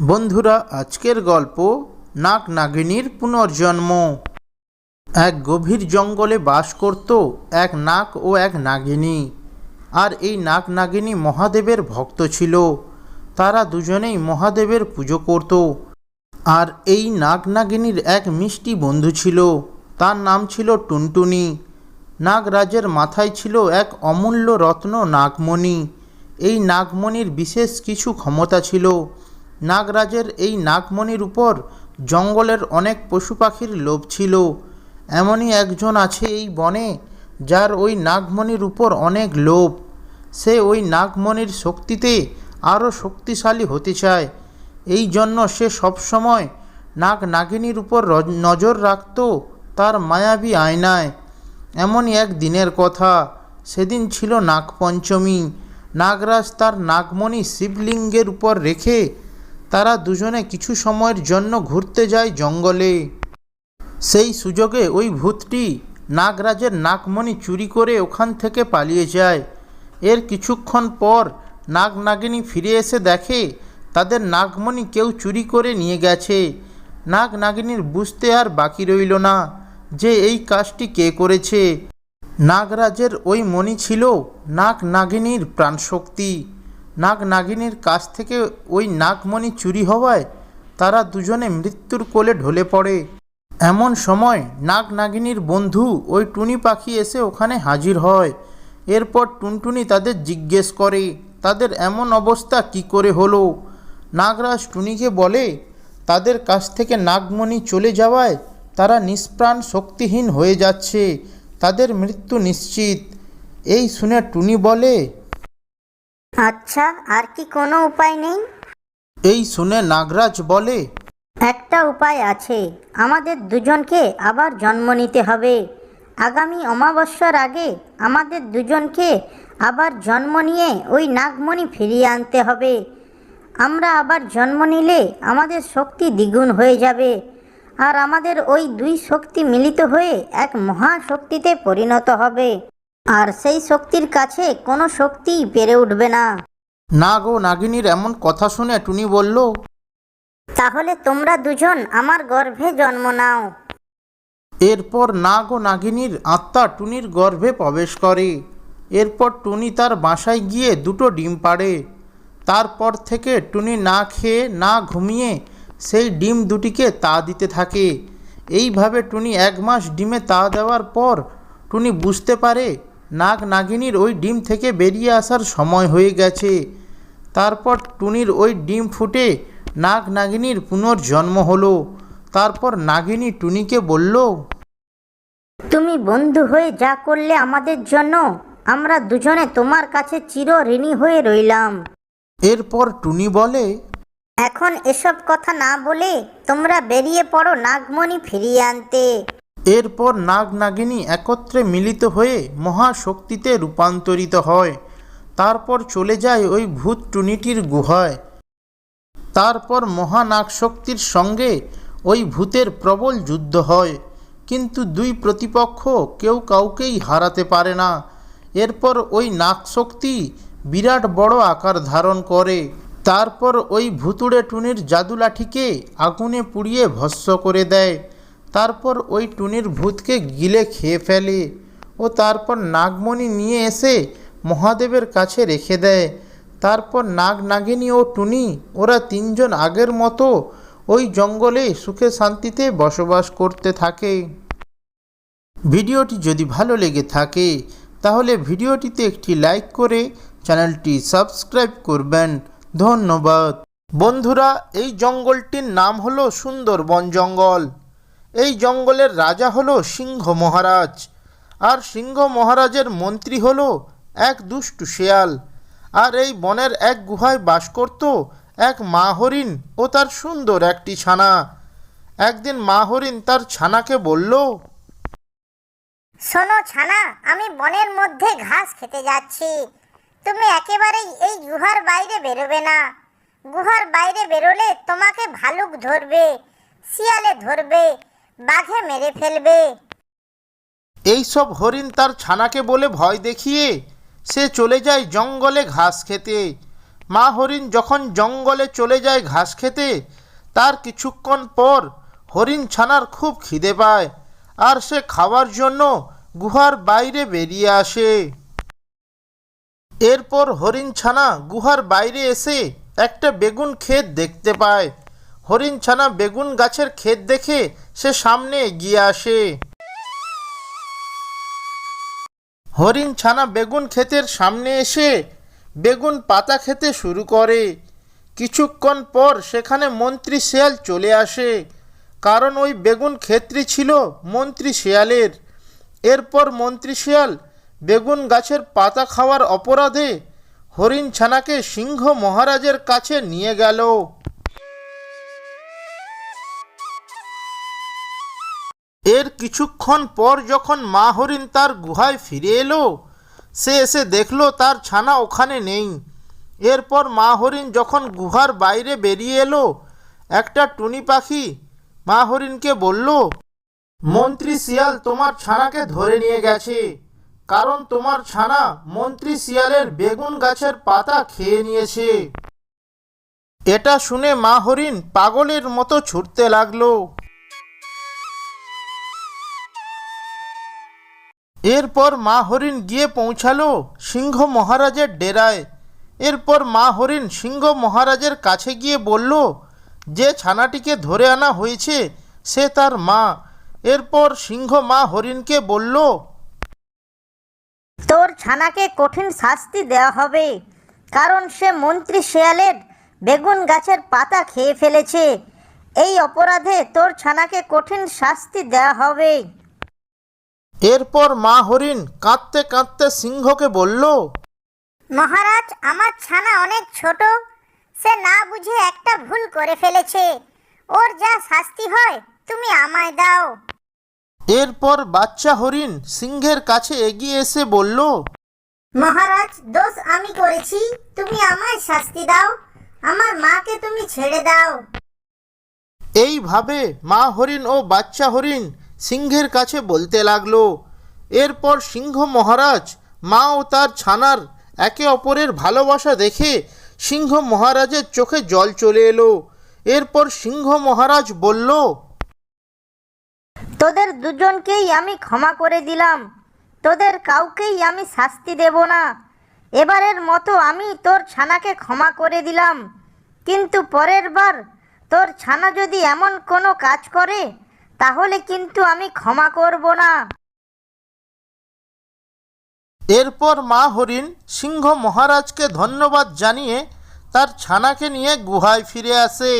বন্ধুরা, আজকের গল্প নাগ নাগিনীর পুনর্জন্ম। এক গভীর জঙ্গলে বাস করত এক নাগ ও এক নাগিনী। আর এই নাগ নাগিনী মহাদেবের ভক্ত ছিল। তারা দুজনেই মহাদেবের পুজো করত। আর এই নাগ নাগিনীর এক মিষ্টি বন্ধু ছিল। তার নাম ছিল টুনটুনি। নাগরাজের মাথায় ছিল এক অমূল্য রত্ন নাগমণি। এই নাগমণির বিশেষ কিছু ক্ষমতা ছিল। নাগরাজের এই নাগমণির উপর জঙ্গলের অনেক পশু পাখির লোভ ছিল। এমনই একজন আছে এই বনে, যার ওই নাগমণির উপর অনেক লোভ। সে ওই নাগমণির শক্তিতে আরও শক্তিশালী হতে চায়। এই জন্য সে সবসময় নাগ নাগিনীর উপর নজর রাখত তার মায়াবী আয়নায়। এমনই এক দিনের কথা, সেদিন ছিল নাগপঞ্চমী। নাগরাজ তার নাগমণি শিবলিঙ্গের উপর রেখে তারা দুজনে কিছু সময়ের জন্য ঘুরতে যায় জঙ্গলে। সেই সুযোগে ওই ভূতটি নাগরাজের নাগমণি চুরি করে ওখান থেকে পালিয়ে যায়। এর কিছুক্ষণ পর নাগ নাগিনী ফিরে এসে দেখে তাদের নাগমণি কেউ চুরি করে নিয়ে গেছে। নাগ নাগিনীর বুঝতে আর বাকি রইল না যে এই কাজটি কে করেছে। নাগরাজের ওই মণি ছিল নাগ নাগিনীর প্রাণশক্তি। নাগ নাগিনীর কাছ থেকে ওই নাগমণি চুরি হওয়ায় তারা দুজনে মৃত্যুর কোলে ঢলে পড়ে। এমন সময় নাগ নাগিনীর বন্ধু ওই টুনি পাখি এসে ওখানে হাজির হয়। এরপর টুনটুনি তাদের জিজ্ঞেস করে, তাদের এমন অবস্থা কি করে হলো? নাগরাজ টুনিকে বলে, তাদের কাছ থেকে নাগমণি চলে যাওয়ায় তারা নিষ্প্রাণ শক্তিহীন হয়ে যাচ্ছে। তাদের মৃত্যু নিশ্চিত। এই শুনে টুনি বলে আচ্ছা আর কি কোনো উপায় নেই? এই শুনে নাগরাজ বলে একটা উপায় আছে। আমাদের দুজনকে আবার জন্ম নিতে হবে। আগামী অমাবস্যার আগে আমাদের দুজনকে আবার জন্ম নিয়ে ওই নাগমণি ফিরিয়ে আনতে হবে। আমরা আবার জন্ম নিলে আমাদের শক্তি দ্বিগুণ হয়ে যাবে। আর আমাদের ওই দুই শক্তি মিলিত হয়ে এক মহাশক্তিতে পরিণত হবে। আর সেই শক্তির কাছে কোনো শক্তিই পেরে উঠবে না। না গো নাগিনীর এমন কথা শুনে টুনি বলল তাহলে তোমরা দুজন আমার গর্ভে জন্ম নাও। এরপর নাগ ও নাগিনীর আত্মা টুনির গর্ভে প্রবেশ করে। এরপর টুনি তার বাসায় গিয়ে দুটো ডিম পাড়ে। তারপর থেকে টুনি না খেয়ে না ঘুমিয়ে সেই ডিম দুটিকে তা দিতে থাকে। এইভাবে টুনি এক মাস ডিমে তা দেওয়ার পর টুনি বুঝতে পারে নাগ নাগিনীর ওই ডিম থেকে বেরিয়ে আসার সময় হয়ে গেছে। তারপর টুনির ওই ডিম ফুটে নাগ নাগিনীর পুনর্জন্ম হলো। তারপর নাগিনী টুনিকে বলল তুমি বন্ধু হয়ে যা করলে আমাদের জন্য আমরা দুজনে তোমার কাছে চির ঋণী হয়ে রইলাম। এরপর টুনি বলে এখন এসব কথা না বলে তোমরা বেরিয়ে পড়ো নাগমণি ফিরিয়ে আনতে। এরপর নাগ নাগিনী একত্রে মিলিত হয়ে মহাশক্তিতে রূপান্তরিত হয়। তারপর চলে যায় ওই ভূত টুনিটির গুহায়। তারপর মহানাগ শক্তির সঙ্গে ওই ভূতের প্রবল যুদ্ধ হয়। কিন্তু দুই প্রতিপক্ষ কেউ কাউকেই হারাতে পারে না। এরপর ওই নাগ শক্তি বিরাট বড় আকার ধারণ করে। তারপর ওই ভুতুড়ে টুনির জাদুলাঠিকে আগুনে পুড়িয়ে ভস্ম করে দেয়। তারপর ওই টুনির ভূতকে গিলে খেয়ে ফেলে ও তারপর নাগমণি নিয়ে এসে মহাদেবের কাছে রেখে দেয়। তারপর নাগ নাগিনী ও টুনি, ওরা তিনজন আগের মতো ওই জঙ্গলে সুখে শান্তিতে বসবাস করতে থাকে। ভিডিওটি যদি ভালো লেগে থাকে, তাহলে ভিডিওটিতে একটি লাইক করে চ্যানেলটি সাবস্ক্রাইব করবেন। ধন্যবাদ। বন্ধুরা, এই জঙ্গলটির নাম হলো সুন্দরবন জঙ্গল। এই জঙ্গলের রাজা হলো সিংহ মহারাজ, আর সিংহ মহারাজের মন্ত্রী হলো এক দুষ্টু শেয়াল, আর এই বনের এক গুহায় বাস করত এক মা হরিণ ও তার সুন্দর একটি ছানা। একদিন মা হরিণ তার ছানাকে বলল, শোনো ছানা, আমি বনের মধ্যে ঘাস খেতে যাচ্ছি। তুমি একেবারেই এই গুহার বাইরে বেরোবে না। গুহার বাইরে বেরোলে তোমাকে ভালুক ধরবে, শিয়ালে ধরবে বাঘে মেরে ফেলবে। এইসব হরিণ তার ছানাকে বলে ভয় দেখিয়ে সে চলে যায় জঙ্গলে ঘাস খেতে। মা হরিণ যখন জঙ্গলে চলে যায় ঘাস খেতে, তার কিছুক্ষণ পর হরিণ ছানার খুব খিদে পায় আর সে খাওয়ার জন্য গুহার বাইরে বেরিয়ে আসে। এরপর হরিণ ছানা গুহার বাইরে এসে একটা বেগুন ক্ষেত দেখতে পায়। হরিণ ছানা বেগুন গাছের ক্ষেত দেখে সে সামনে এগিয়ে আসে। হরিণ ছানা বেগুন ক্ষেতের সামনে এসে বেগুন পাতা খেতে শুরু করে। কিছুক্ষণ পর সেখানে মন্ত্রী শিয়াল চলে আসে। কারণ ওই বেগুন ক্ষেত্রই ছিল মন্ত্রী শিয়ালের। এরপর মন্ত্রী শিয়াল বেগুন গাছের পাতা খাওয়ার অপরাধে হরিণ ছানাকে সিংহ মহারাজের কাছে নিয়ে গেল। এর কিছুক্ষণ পর যখন মা হরিণ তার গুহায় ফিরে এলো, সে এসে দেখল তার ছানা ওখানে নেই। এরপর মা হরিণ যখন গুহার বাইরে বেরিয়ে এলো, একটা টুনি পাখি মা হরিণকে বলল, মন্ত্রী শিয়াল তোমার ছানাকে ধরে নিয়ে গেছে, কারণ তোমার ছানা মন্ত্রী শিয়ালের বেগুন গাছের পাতা খেয়ে নিয়েছে এটা শুনে মা হরিণ পাগলের মতো ছুটতে লাগল। এরপর মা হরিণ গিয়ে পৌঁছালো সিংহ মহারাজের ডেরায়। এরপর মা হরিণ সিংহ মহারাজের কাছে গিয়ে বলল, যে ছানাটিকে ধরে আনা হয়েছে, সে তার মা। এরপর সিংহ মা হরিণকে বলল, তোর ছানাকে কঠিন শাস্তি দেওয়া হবে, কারণ সে মন্ত্রী শেয়ালের বেগুন গাছের পাতা খেয়ে ফেলেছে। এই অপরাধে তোর ছানাকে কঠিন শাস্তি দেওয়া হবে। এরপর মা হরিণ কাঁদতে কাঁদতে সিংহকে বলল মহারাজ আমার ছানা অনেক ছোট। সে না বুঝে একটা ভুল করে ফেলেছে। ওর যা শাস্তি হয় তুমি আমায় দাও। এরপর বাচ্চা হরিণ সিংহের কাছে এগিয়ে এসে বলল মহারাজ দোষ আমি করেছি তুমি আমায় শাস্তি দাও। আমার মাকে তুমি ছেড়ে দাও। এইভাবে মা হরিণ ও বাচ্চা হরিণ সিংহের কাছে বলতে লাগল, এরপর সিংহ মহারাজ, মা ও তার ছানার একে অপরের ভালোবাসা দেখে সিংহ মহারাজের চোখে জল চলে এলো। এরপর সিংহ মহারাজ বলল, তোদের দুজনকেই আমি ক্ষমা করে দিলাম। তোদের কাউকেই আমি শাস্তি দেব না। এবারের মতো আমি তোর ছানাকে ক্ষমা করে দিলাম। কিন্তু পরের বার তোর ছানা যদি এমন কোনো কাজ করে তাহলে কিন্তু আমি ক্ষমা করব না। এরপর মা হরিণ সিংহ মহারাজকে ধন্যবাদ জানিয়ে তার ছানাকে নিয়ে গুহায় ফিরে আসে।